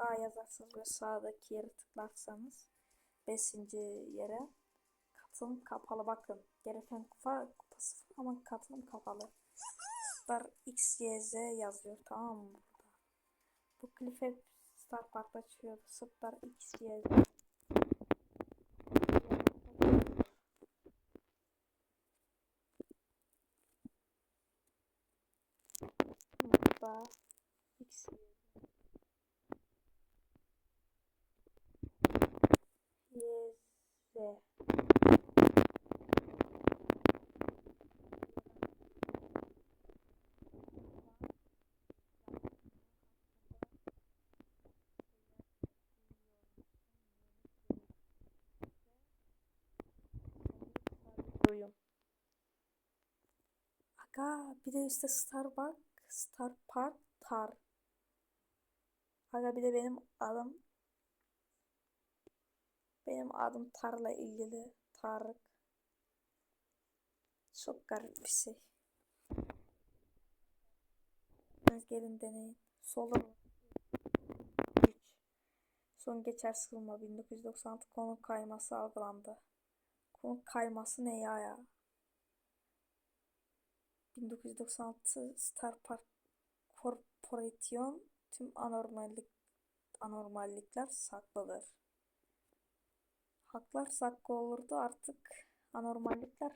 A yazarsınız ve sağdaki yere tıklarsanız beşinci yere katılım kapalı bakın. Gereken kupa kupası var ama katılım kapalı. Star X, Y, Z yazıyor tamam mı burada? Bu klip hep Star Park'ta çıkıyordu. Star X, Y, Z. Burada X, Y, Oyun. Aga bir de üstte Starbucks, Star Park, Tar. Aga bir de benim adım benim adım Tar'la ilgili Tarık. Çok garip bir şey. Gelin deneyin. Sola 3. Son geçer sığınma 1996 konu kayması algılandı. Konu kayması ne ya ya? 1996 Star Park Corporation tüm anormallik anormallikler saklıdır. Haklar saklı olurdu. Artık anormallikler